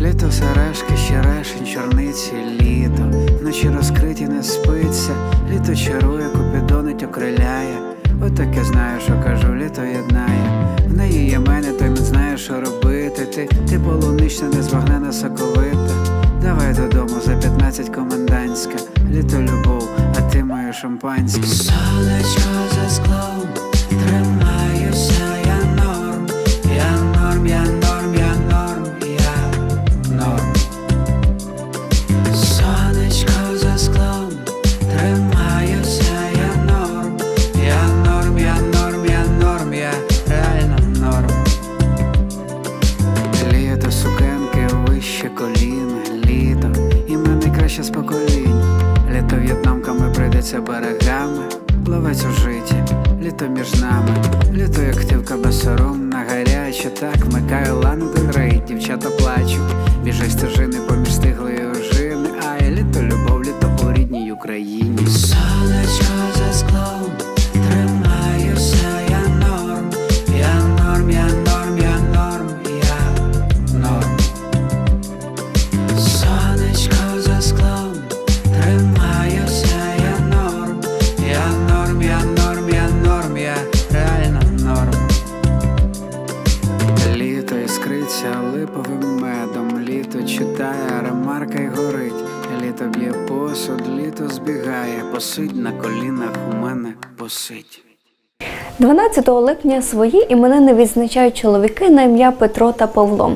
Літо сережки, щерешень, чорниці, літо, ночі розкриті не спиться, літо чарує, купідонить, окриляє. Отаке знаю, що кажу, літо єднає. В неї є мене, той не знає, що робити. Ти, ти полунична, незбагнена соковита. Давай додому за 15 комендантська. Літо любов, а ти моє шампанське. Сонечко за склом, між нами, ремарка й горить, літо б'є посуд, літо збігає, посидь на колінах у мене посидь. 12 липня свої іменини відзначають чоловіки на ім'я Петро та Павло.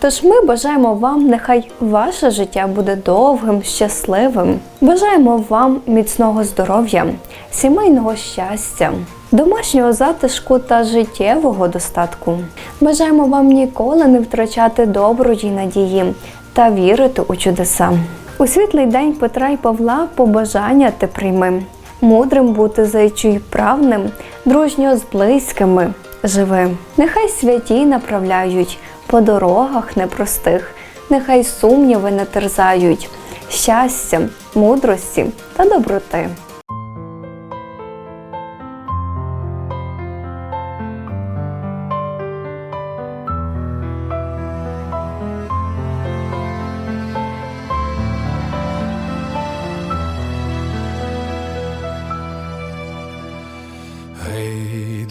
Тож ми бажаємо вам, нехай ваше життя буде довгим, щасливим. Бажаємо вам міцного здоров'я, сімейного щастя, домашнього затишку та життєвого достатку. Бажаємо вам ніколи не втрачати доброї надії та вірити у чудеса. У світлий день Петра і Павла побажання ти прийми. Мудрим бути зайчу й правним, дружньо з близькими живи. Нехай святі направляють по дорогах непростих, нехай сумніви не терзають, щастя, мудрості та доброти.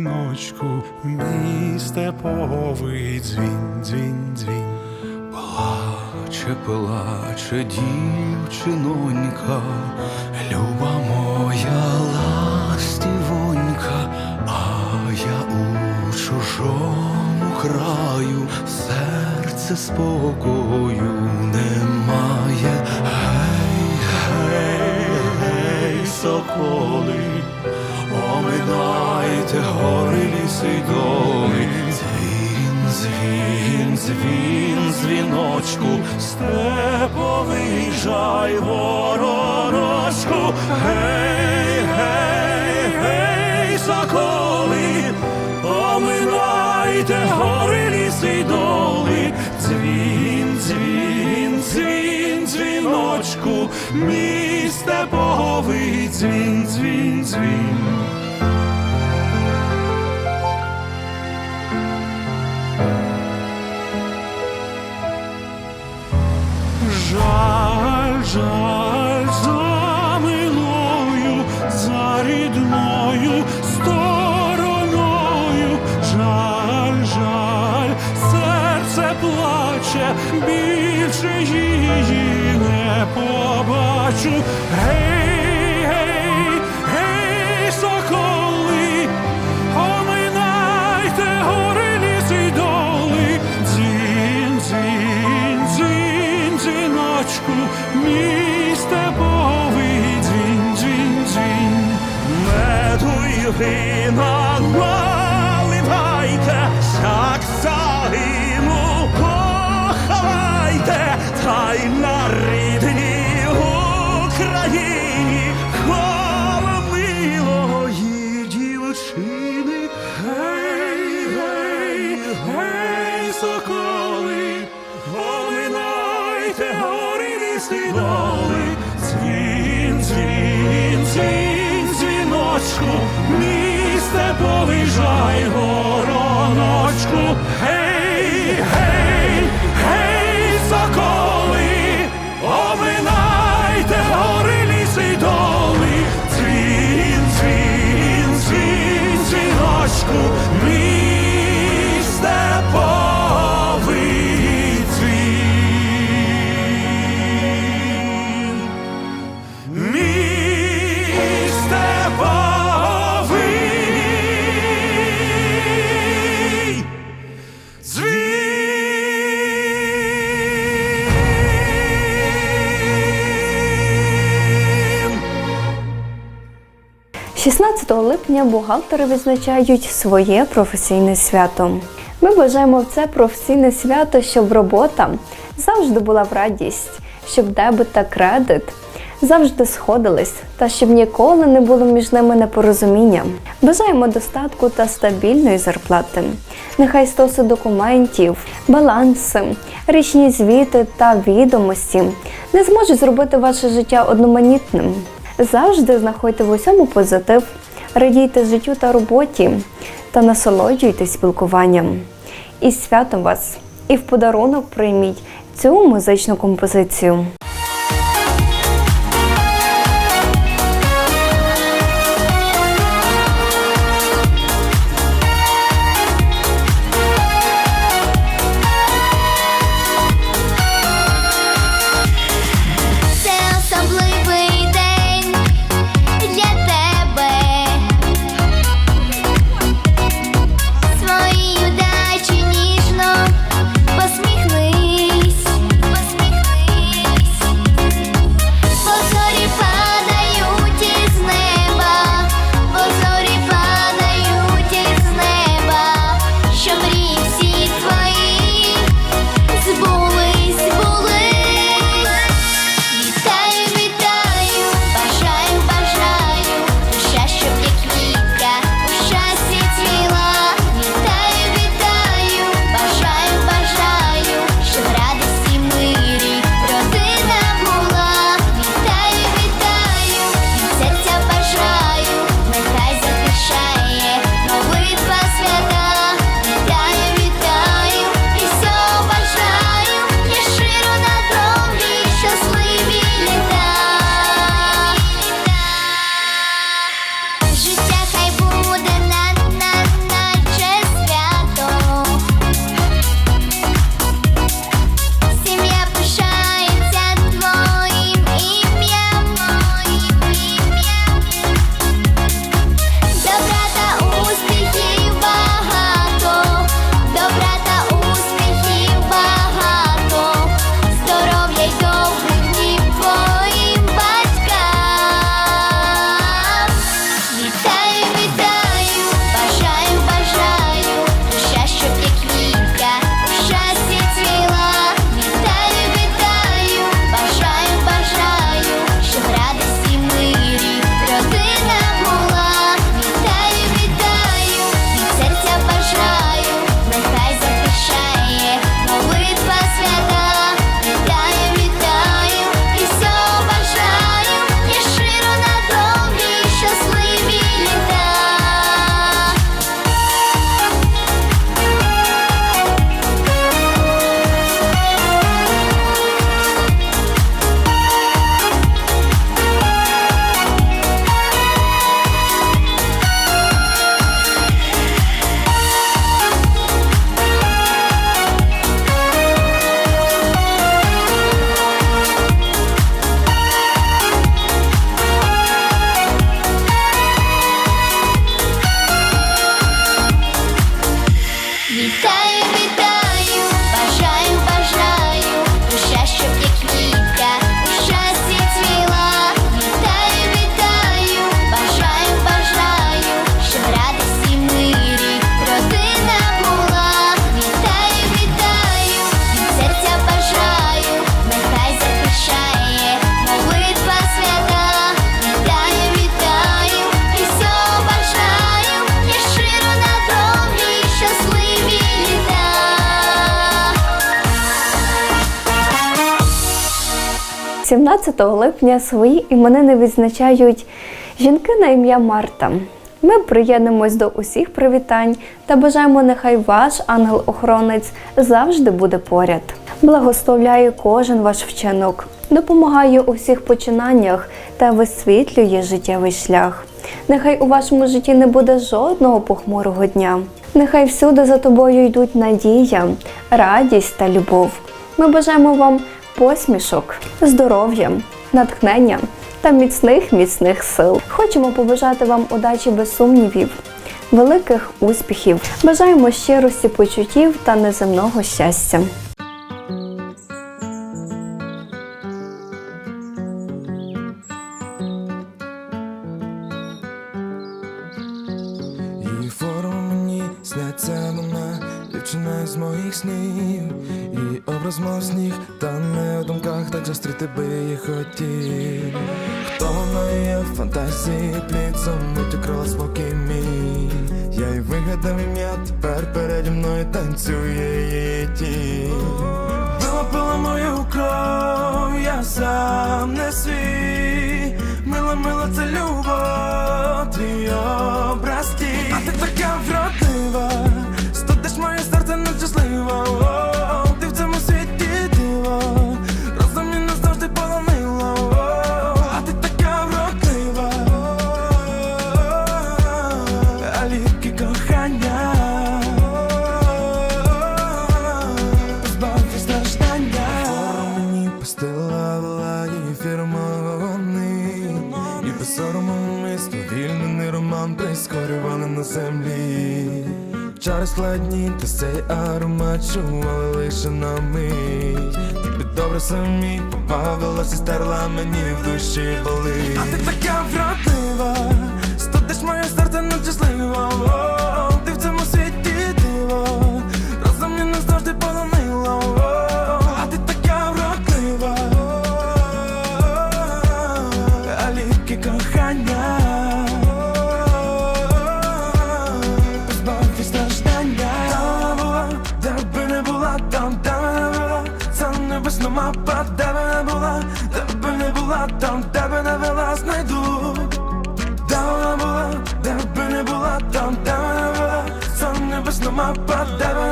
дзвіночку, мій степовий дзвін, дзвін, дзвін. Плаче, плаче дівчинонька, люба моя ластівонька, а я у чужому краю, серце спокою немає. Гей, гей, гей, соколи, оминайте гори, ліси й доли. Дзвін, дзвін, дзвін, дзвіночку, степовий жай ворожку. Гей, гей, гей, соколи, оминайте гори, ліси й доли. Дзвін, дзвін, дзвін, дзвіночку, мій степовий дзвін, дзвін, дзвін. Жаль, жаль, за милою, за рідною стороною, жаль, жаль, серце плаче, більше її не побачу. Гей, гей, гей, соколи, оминайте гори й доли, дзін, дзін, дзін, дзіночку, мій степовий дзін, дзін, дзін. Дзвін, дзвін, дзвін, дзвіночку, місце повижай жайго. липня бухгалтери відзначають своє професійне свято. Ми бажаємо в це професійне свято, щоб робота завжди була в радість, щоб дебет та кредит завжди сходились та щоб ніколи не було між ними непорозуміння. Бажаємо достатку та стабільної зарплати. Нехай стоси документів, баланси, річні звіти та відомості не зможуть зробити ваше життя одноманітним. Завжди знаходьте в усьому позитив радійте життю та роботі та насолоджуйтесь спілкуванням. І святом вас! І в подарунок прийміть цю музичну композицію. 17 липня свої іменини відзначають жінки на ім'я Марта. Ми приєднуємось до усіх привітань та бажаємо, нехай ваш ангел-охоронець завжди буде поряд. Благословляє кожен ваш вчинок, допомагає у всіх починаннях та висвітлює життєвий шлях. Нехай у вашому житті не буде жодного похмурого дня. Нехай всюди за тобою йдуть надія, радість та любов. Ми бажаємо вам посмішок, здоров'я, натхнення та міцних міцних сил. Хочемо побажати вам удачі без сумнівів, великих успіхів. Бажаємо щирості почуттів та неземного щастя. Би її хотів. Хто вона фантазії, пліцом замить украла спокій мій. Я й вигадав ім'я, тепер переді мною танцює її тінь. Пила мою кров, я сам не свій. Мила, мила, це любов, землі. Чари складні, та цей аромат чували лише на мить. Тобі добре самі побавилась і стерла мені в душі болить. А ти така вродлива, була, там, де би не вела, знайду. Де вона була, де би не була, там, де не вела, сон небесна мапа, де би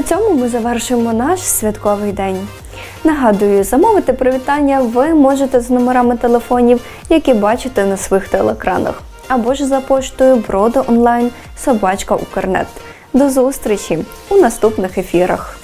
На цьому ми завершуємо наш святковий день. Нагадую, замовити привітання ви можете з номерами телефонів, які бачите на своїх телеекранах, або ж за поштою броди онлайн собачка Укрнет. До зустрічі у наступних ефірах.